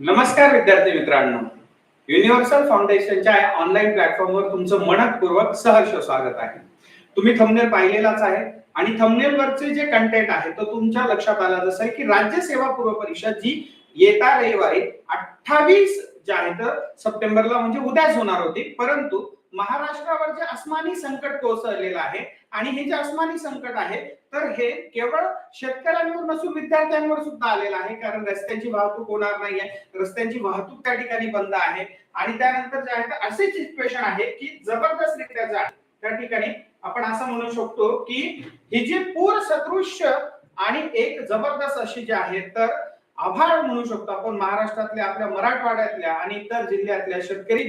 नमस्कार विद्यार्थी मित्रांनो. युनिव्हर्सल फाउंडेशनच्या ऑनलाईन प्लॅटफॉर्मवर तुमचं मनपूर्वक सहर्ष स्वागत आहे. तुम्ही थंबनेल पाहिलेलाच आहे आणि थंबनेल वरचे जे कंटेंट आहे तो तुमच्या लक्षात आला जसं आहे की राज्य सेवा पूर्व परीक्षा जी येत्या रविवारी अठ्ठावीस जे आहे तर सप्टेंबरला म्हणजे उद्याच होणार होती. परंतु महाराष्ट्रावर जे अस्मानी संकट कोसळलेलं आहे आणि हे जे अस्मानी संकट आहे तर हे केवळ शेतकऱ्यांवर नसून विद्यार्थ्यांवर सुद्धा आलेलं आहे. कारण रस्त्यांची वाहतूक होणार नाहीये. रस्त्यांची वाहतूक त्या ठिकाणी बंद आहे. आणि त्यानंतर जे आहे तर असे सिच्युएशन आहे की जबरदस्त रित्या जे आहे त्या ठिकाणी आपण असं म्हणू शकतो की ही जी पूर सदृश्य आणि एक जबरदस्त अशी जी आहे तर आभाळ म्हणू शकतो आपण महाराष्ट्रातल्या आपल्या मराठवाड्यातल्या आणि इतर जिल्ह्यातल्या शेतकरी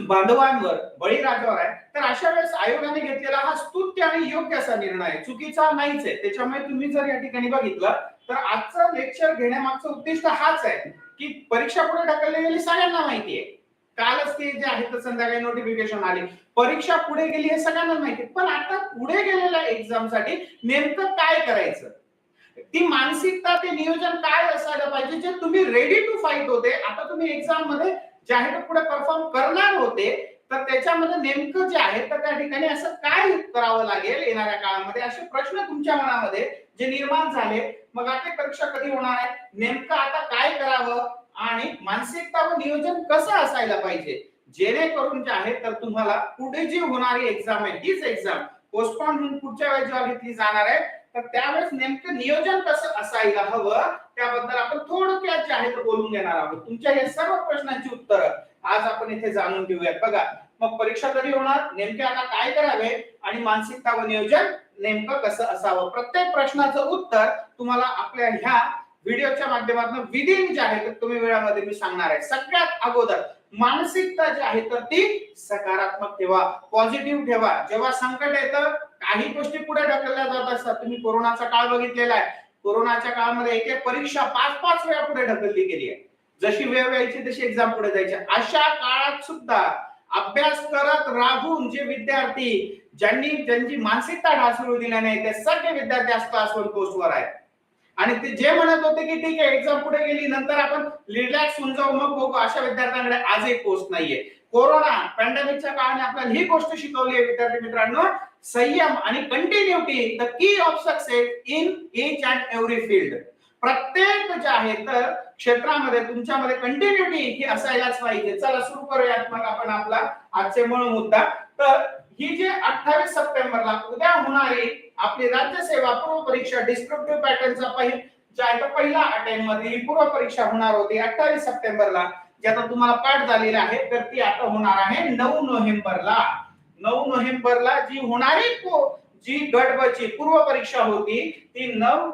बांधवांवर बळीराजावर आहे. तर अशा वेळेस आयोगाने घेतलेला हा स्तुत्य आणि योग्य असा निर्णय आहे. चुकीचा नाहीच आहे. त्याच्यामुळे तुम्ही जर या ठिकाणी बघितलं तर आजचं लेक्चर घेण्यामागचं उद्दिष्ट हाच आहे की परीक्षा पुढे ढकलली गेली सगळ्यांना माहिती आहे. कालच ते जे आहे तर संध्याकाळी नोटिफिकेशन आले. परीक्षा पुढे गेली हे सगळ्यांना माहिती पण आता पुढे गेलेल्या एक्झामसाठी नेमकं काय करायचं? ती मानसिकता ते नियोजन काय असायला पाहिजे जे तुम्ही रेडी टू फाईट होते? आता तुम्ही एक्झाममध्ये जे आहे ते पुढे परफॉर्म करणार होते तर त्याच्यामध्ये नेमकं जे आहे तर त्या ठिकाणी असं काय करावं लागेल येणाऱ्या काळामध्ये? असे प्रश्न तुमच्या मनामध्ये जे निर्माण झाले मग आता परीक्षा कधी होणार आहे? नेमकं आता काय करावं? आणि मानसिकता व नियोजन कसं असायला पाहिजे? जेणेकरून जे आहे तर तुम्हाला पुढे जी होणारी एक्झाम आहे हीच एक्झाम पोस्टपॉन होऊन पुढच्या वेळेस जेव्हा घेतली जाणार आहे तर त्यावेळेस नेमकं नियोजन कसं असायला हवं त्याबद्दल आपण थोडक्यात जे आहे ते बोलून घेणार आहोत. तुमच्या या सर्व प्रश्नांची उत्तरं आज आपण इथे जाणून घेऊयात. बघा मग परीक्षा कधी होणार नेमके आता काय करावे आणि मानसिकता व नियोजन नेमकं कसं असावं? प्रत्येक प्रश्नाचं उत्तर तुम्हाला आपल्या ह्या व्हिडिओच्या माध्यमातून विदिन जे आहे तर तुम्ही वेळामध्ये मी सांगणार आहे. सगळ्यात अगोदर मानसिकता जी आहे तर ती सकारात्मक ठेवा पॉझिटिव्ह ठेवा. जेव्हा संकट येतं काही गोष्टी पुढे ढकलल्या जात असतात. तुम्ही कोरोनाचा काळ बघितलेला आहे. कोरोनाच्या काळामध्ये एक एक परीक्षा पाच पाच वेळा पुढे ढकलली गेली आहे. जशी वेळ यायची तशी एक्झाम पुढे जायची. अशा काळात सुद्धा अभ्यास करत राहून जे विद्यार्थी ज्यांनी ज्यांची मानसिकता ढासळू दिल्या नाही ते सगळे विद्यार्थी आज क्लास वन पोस्टवर आहेत. आणि ते जे म्हणत होते की ठीक आहे एक्झाम पुढे गेली नंतर आपण रिलॅक्स होऊन जाऊ मग बघू. अशा विद्यार्थ्यांकडे आजही पोस्ट नाहीये. कोरोना पॅन्डेमिकच्या काळाने आपल्याला ही गोष्ट शिकवली आहे विद्यार्थी मित्रांनो. संयम आणि continuity the key of success in each and every field प्रत्येक जे आहे तर क्षेत्रामध्ये तुमच्यामध्ये कंटिन्युटी ही असायलाच पाहिजे. चला सुरू करूयात मग आपण आपला आजचे मूळ मुद्दा. तर ही जी अठ्ठावीस सप्टेंबरला उद्या होणारी आपली राज्य सेवा पूर्व परीक्षा डिस्क्रिप्टिव्ह पॅटर्नचा पहिला जे आहे तो पहिला अटेम्पमध्ये पूर्व परीक्षा होणार होती अठ्ठावीस सप्टेंबरला जी आता तुम्हाला पाठ झालेली आहे तर ती आता होणार आहे नऊ नोव्हेंबरला. नऊ नोव्हेंबरला जी होणारी जी गट पूर्व परीक्षा होती ती नऊ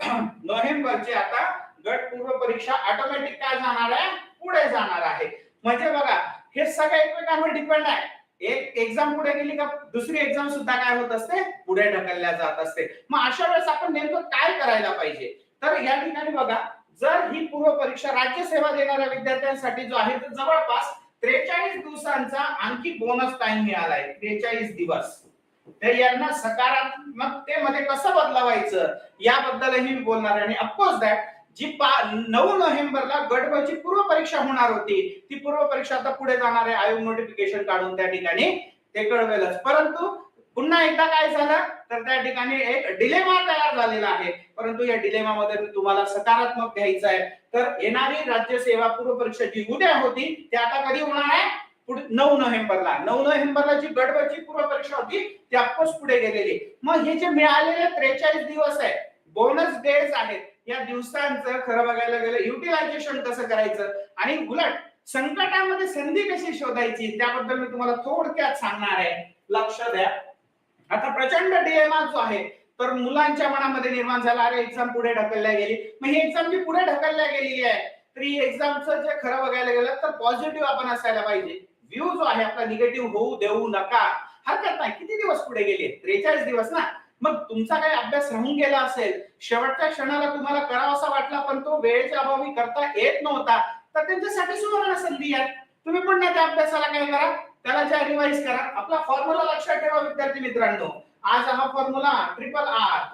नोव्हेंबरची आता गट पूर्व परीक्षा ऑटोमॅटिक काय जाणार आहे? पुढे जाणार आहे. म्हणजे बघा हे सगळं एकमेकांवर डिपेंड आहे. एक एक्झाम पुढे गेली का दुसरी एक्झाम सुद्धा काय होत असते? पुढे ढकलल्या जात असते. मग अशा वेळेस आपण नेमकं काय करायला पाहिजे? तर या ठिकाणी बघा जर ही पूर्व परीक्षा राज्य सेवा देणाऱ्या विद्यार्थ्यांसाठी जो आहे तो जवळपास त्रेचाळीस दिवसांचा आणखी बोनस टाइम मिळालाय. त्रेचाळीस दिवस. तर यांना सकारात्मकतेमध्ये कसं बदलवायचं? याबद्दलही मी बोलणार आणि अफकोर्स दॅट जी पा नऊ नोव्हेंबरला गटबाची पूर्व परीक्षा होणार होती ती पूर्व परीक्षा आता पुढे जाणार आहे. आयोग नोटिफिकेशन काढून त्या ठिकाणी ते कळवेलच. परंतु पुन्हा एकदा काय झालं? तर त्या ठिकाणी एक डिलेमा तयार झालेला आहे. परंतु या डिलेमामध्ये मी तुम्हाला सकारात्मक घ्यायचं आहे. तर येणारी राज्य सेवा पूर्व परीक्षा जी उद्या होती ती आता कधी होणार आहे? पुढे नऊ नोव्हेंबरला. नऊ नोव्हेंबरला जी गडबडची पूर्व परीक्षा होती ती अफकोर्स पुढे गेलेली. मग हे जे मिळालेले त्रेचाळीस दिवस आहे बोनस डेज आहेत. या दिवसांचं खरं बघायला गेलं युटिलायझेशन कसं करायचं? आणि उलट संकटामध्ये संधी कशी शोधायची? त्याबद्दल मी तुम्हाला थोडक्यात सांगणार आहे. लक्ष द्या. आता प्रचंड डिलेमा जो आहे तर मुलांच्या मनामध्ये निर्माण झाला. अरे एक्झाम पुढे ढकलल्या गेली. मग ही एक्झाम जी पुढे ढकलल्या गेलेली आहे तर ही एक्झामचं जे खरं बघायला गेलं तर पॉझिटिव्ह आपण असायला पाहिजे. व्ह्यू जो आहे आपला निगेटिव्ह होऊ देऊ नका. हरकत नाही. किती दिवस पुढे गेले? त्रेचाळीस दिवस ना? मग तुमचा काही अभ्यास राहून गेला असेल शेवटच्या क्षणाला तुम्हाला करावासा वाटला पण तो वेळेच्या अभावी करता येत नव्हता तर त्यांच्यासाठी सुवर्ण संधी आहे. तुम्ही पण त्या अभ्यासाला काय करा त्याला ज्या रिवाइज करा. आपला फॉर्म्युला लक्षात ठेवा विद्यार्थी मित्रांनो. आज हा formula triple R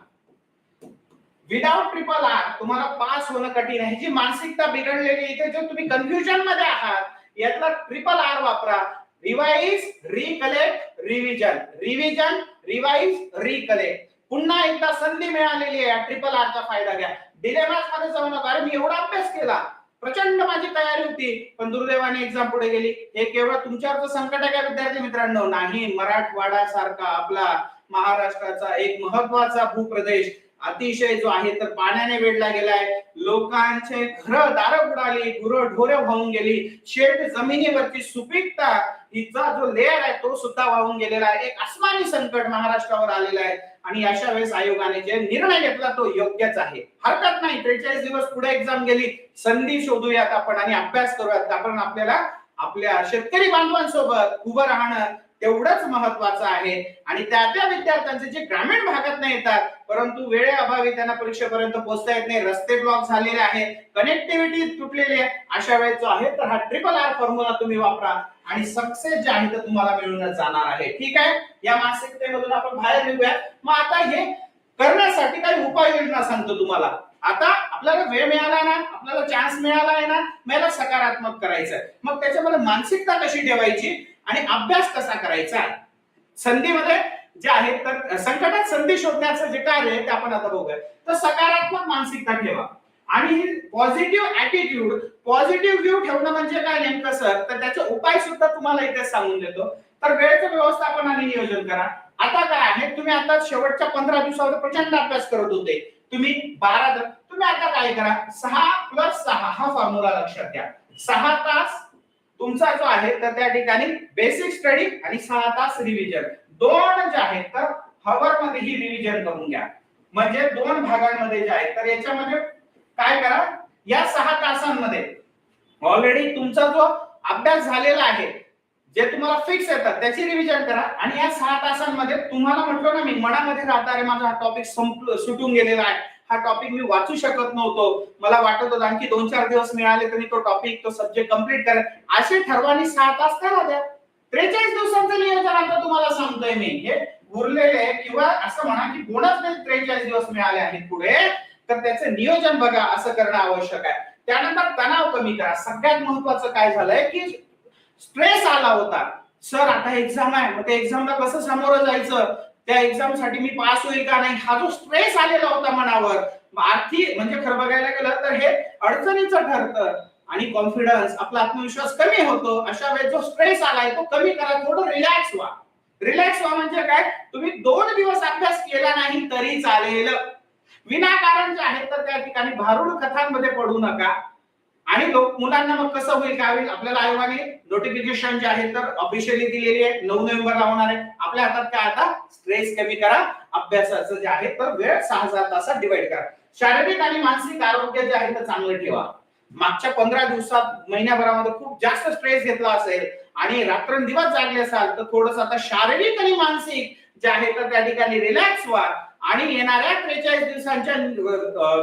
without triple R तुम्हाला पास होणं कठीण आहे. जी मानसिकता बिघडलेली इथे जो तुम्ही कन्फ्युजनमध्ये आहात यातला ट्रिपल आर वापरा. Revise recollect revision revision revise recollect पुन्हा एकदा संधी मिळालेली आहे. ट्रिपल आरचा फायदा घ्या. डिलेमासमध्ये जाऊ नका अरे मी एवढा अभ्यास केला. प्रचंड माझी तयारी होती. पण दुर्दैवाने एक्झाम पुढे गेली. हे केवळ तुमच्यावरचं संकट आहे का विद्यार्थी मित्रांनो? नाही. मराठवाडा सारखा आपला महाराष्ट्राचा एक महत्त्वाचा भूप्रदेश. अतिशय जो आहे तर पाण्याने वेढला गेलाय. लोकांचे घर दारं बुडाली गुरं ढोरे वाहून गेली. शेत जमिनीवरची सुपीकता हिचा जो लेअर आहे तो सुद्धा वाहून गेलेला आहे. एक आसमानी संकट महाराष्ट्रावर आलेला आहे. आणि अशा वेळेस आयोगाने जे निर्णय घेतला तो योग्यच आहे. हरकत नाही. त्रेचाळीस दिवस पुढे एक्झाम गेली. संधी शोधूयात आपण आणि अभ्यास करूयात. आपण आपल्याला आपल्या शेतकरी बांधवांसोबत उभं राहणं तेवढंच महत्वाचं आहे. आणि त्या त्या विद्यार्थ्यांचे जे ग्रामीण भागात नाही येतात परंतु वेळेअभावी त्यांना परीक्षेपर्यंत पोहोचता येत नाही रस्ते ब्लॉक झालेले आहेत कनेक्टिव्हिटी तुटलेली आहे अशा वेळेस जो आहे तर हा ट्रिपल आर फॉर्म्युला तुम्ही वापरा आणि सक्सेस जे आहे ते तुम्हाला मिळूनच जाणार आहे. ठीक आहे? या मानसिकतेमधून आपण बाहेर निघूया मग आता हे करण्यासाठी काही उपाययोजना सांगतो तुम्हाला. आता आपल्याला वेळ मिळाला ना आपल्याला चान्स मिळाला आहे ना मला सकारात्मक करायचं आहे मग त्याच्यामध्ये मानसिकता कशी ठेवायची आणि अभ्यास कसा करायचा? संधीमध्ये जे आहे तर संकटात संधी शोधण्याचं जे कार्य आहे ते आपण आता बघूया. तर सकारात्मक मानसिकता ठेवा. आणि पॉझिटिव्ह ऍटिट्यूड पॉझिटिव्ह व्ह्यू ठेवणं म्हणजे काय नेमकं सर? तर त्याचे उपाय सुद्धा तुम्हाला इथे सांगून देतो. तर वेळेचं व्यवस्थापन आणि नियोजन करा. आता काय आहे तुम्ही आता शेवटच्या पंधरा दिवसावर प्रचंड अभ्यास करत होते. तुम्ही बारा तुम्ही आता काय करा? सहा प्लस सहा हा फॉर्म्युला लक्षात घ्या. सहा तास तुमचा जो आहे तर त्या ठिकाणी बेसिक स्टडी आणि सहा तास रिव्हिजन दोन जे आहेत तर हवर मध्ये ही रिव्हिजन करून घ्या. म्हणजे दोन भागांमध्ये जे आहे तर याच्यामध्ये काय करा? या सहा तासांमध्ये ऑलरेडी तुमचा जो अभ्यास झालेला आहे जे तुम्हाला फिक्स येतात त्याची रिव्हिजन करा. आणि या सहा तासांमध्ये तुम्हाला म्हटलो ना मी मनामध्ये राहता रे माझा हा टॉपिक संपलं सुटून गेलेला आहे. हा टॉपिक मी वाचू शकत नव्हतो. मला वाटत होतं आणखी दोन चार दिवस मिळाले तरी तो टॉपिक तो सब्जेक्ट कंप्लीट करेल. असे ठरवानी सहा तास करा द्या त्रेचाळीस दिवसांचं नियोजन आता तुम्हाला सांगतोय मी. हे उरलेले किंवा असं म्हणा की बोनस नाही त्रेचाळीस दिवस मिळाले आहेत पुढे. तर त्याचं नियोजन बघा असं करणं आवश्यक आहे. त्यानंतर तणाव कमी करा. सगळ्यात महत्वाचं काय झालंय की स्ट्रेस आला होता. सर आता एक्झाम आहे. मग त्या एक्झामला कसं सामोरं जायचं? त्या एक्झामसाठी मी पास होईल का नाही? हा जो स्ट्रेस आलेला होता मनावर. आर्थिक म्हणजे खरं बघायला गेलं तर हे अडचणीचं ठरतं. आणि कॉन्फिडन्स आपला आत्मविश्वास कमी होतो. अशा वेळेस जो स्ट्रेस आलाय तो कमी करा. थोडं रिलॅक्स व्हा. रिलॅक्स व्हा म्हणजे काय? तुम्ही दोन दिवस अभ्यास केला नाही तरी चालेल. विनाकारण जे आहे तर त्या ठिकाणी भारूड कथांमध्ये पडू नका. आणि लोक मुलांना मग कसं होईल काय होईल? आपल्याला आयोगाने नोटिफिकेशन जे आहे तर ऑफिशियली दिलेली आहे. नऊ नोव्हेंबरला होणार आहे. आपल्या हातात काय आता? स्ट्रेस कमी करा. अभ्यासाचं जे आहे तर वेळ सहा सहा तासात डिवाइड करा. शारीरिक आणि मानसिक आरोग्य जे आहे तर चांगलं ठेवा. मागच्या पंधरा दिवसात महिन्याभरामध्ये खूप जास्त स्ट्रेस घेतला असेल आणि रात्रंदिवस जागले असाल तर थोडस आता शारीरिक आणि मानसिक जे आहे तर त्या ठिकाणी रिलॅक्स व्हा. आणि येणाऱ्या त्रेचाळीस दिवसांच्या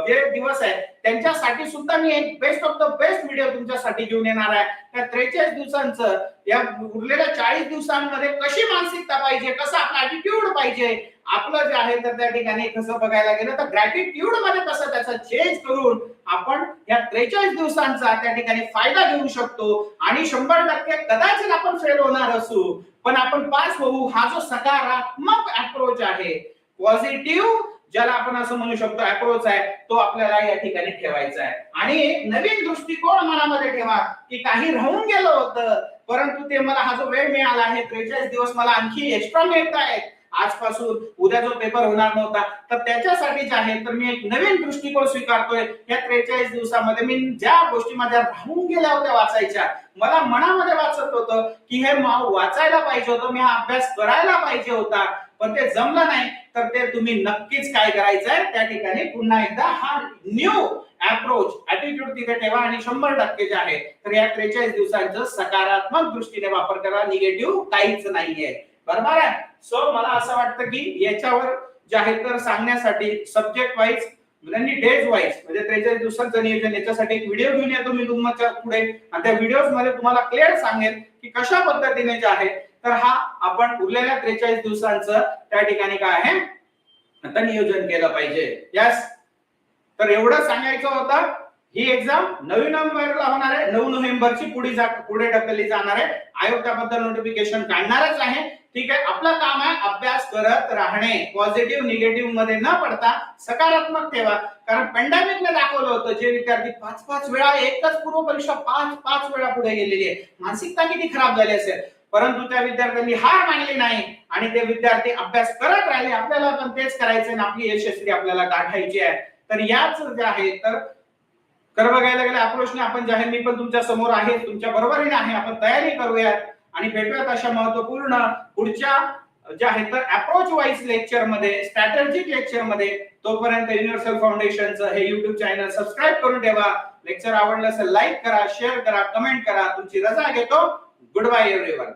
जे दिवस आहेत त्यांच्यासाठी सुद्धा मी एक best of the best video तुमच्यासाठी घेऊन येणार आहे. त्या त्रेचाळीस दिवसांचं या उरलेल्या चाळीस दिवसांमध्ये कशी मानसिकता पाहिजे कसा आपला ऍटिट्यूड पाहिजे आपलं जे आहे तर त्या ठिकाणी कसं बघायला गेलं तर ग्रॅटिट्यूडमध्ये कसं त्याचा चेंज करून आपण या त्रेचाळीस दिवसांचा त्या ठिकाणी फायदा घेऊ शकतो. आणि शंभर टक्के कदाचित आपण फेल होणार असू पण आपण पास होऊ हा जो सकारात्मक अप्रोच आहे पॉझिटिव्ह ज्याला आपण असं म्हणू शकतो अप्रोच आहे तो आपल्याला या ठिकाणी ठेवायचा आहे. आणि नवीन दृष्टिकोन मनामध्ये ठेवा की काही राहून गेलं होतं परंतु ते मला हा जो वेळ मिळाला आहे त्रेचाळीस दिवस मला आणखी एक्स्ट्रा मिळत आहेत. आजपासून उद्या जो पेपर होणार नव्हता तर त्याच्यासाठी जे आहे तर मी एक नवीन दृष्टिकोन स्वीकारतोय. या त्रेचाळीस दिवसामध्ये मी ज्या गोष्टी माझ्या राहून गेल्या होत्या वाचायच्या मला मनामध्ये वाचत होतं की हे वाचायला पाहिजे होतं मी हा अभ्यास करायला पाहिजे होता. पण ते जमलं नाही तर ते तुम्ही नक्कीच काय करायचंय त्या ठिकाणी पुन्हा एकदा हा न्यू अप्रोच ऍटिट्यूड तिथे ठेवा आणि शंभर टक्के जे आहे तर या त्रेचाळीस दिवसांचं सकारात्मक दृष्टीने वापर करा निगेटिव्ह काहीच नाहीये. बरोबर आहे? सो मला असं वाटतं की याच्यावर जे आहे तर सांगण्यासाठी सब्जेक्ट वाईज त्यांनी डेज वाईज म्हणजे त्रेचाळीस दिवसांचं नियोजन याच्यासाठी एक व्हिडिओ घेऊन येतो मी तुमच्यापुढे. आणि त्या व्हिडिओमध्ये तुम्हाला क्लिअर सांगेल की कशा पद्धतीने जे आहे तर हा आपण उरलेल्या त्रेचाळीस दिवसांचं त्या ठिकाणी काय आहे? आता नियोजन केलं पाहिजे. यस तर एवढं सांगायचं होतं ही एक्झाम नऊ नोव्हेंबरला होणार आहे. नऊ नोव्हेंबरची पुढे जा पुढे ढकलली जाणार आहे. आयोग त्याबद्दल नोटिफिकेशन काढणारच आहे. ठीक आहे? आपलं काम आहे अभ्यास करत राहणे. पॉझिटिव्ह निगेटिव्हमध्ये न पडता सकारात्मक ठेवा. कारण पॅन्डेमिकने दाखवलं होतं जे विद्यार्थी पाच पाच वेळा एकच पूर्व परीक्षा पाच पाच वेळा पुढे गेलेली आहे. मानसिकता किती खराब झाली असेल? परंतु त्या विद्यार्थ्यांनी हार मानली नाही आणि ते विद्यार्थी अभ्यास करत राहिले. आपल्याला पण तेच करायचं आणि आपली यशस्वी आपल्याला गाठायची आहे. तर याच जे आहे तर कर बघायला गेले अप्रोचने आपण जे आहे मी पण तुमच्यासमोर आहे तुमच्या बरोबरीने आहे. आपण तयारी करूयात आणि भेटूयात अशा महत्त्वपूर्ण पुढच्या जे आहे तर अप्रोच वाईज लेक्चरमध्ये स्ट्रॅटेजिक लेक्चरमध्ये. तोपर्यंत युनिव्हर्सल फाउंडेशनचं हे युट्यूब चॅनल सबस्क्राईब करून ठेवा. लेक्चर आवडलं असेल लाईक करा शेअर करा कमेंट करा. तुमची रजा घेतो. Good bye everyone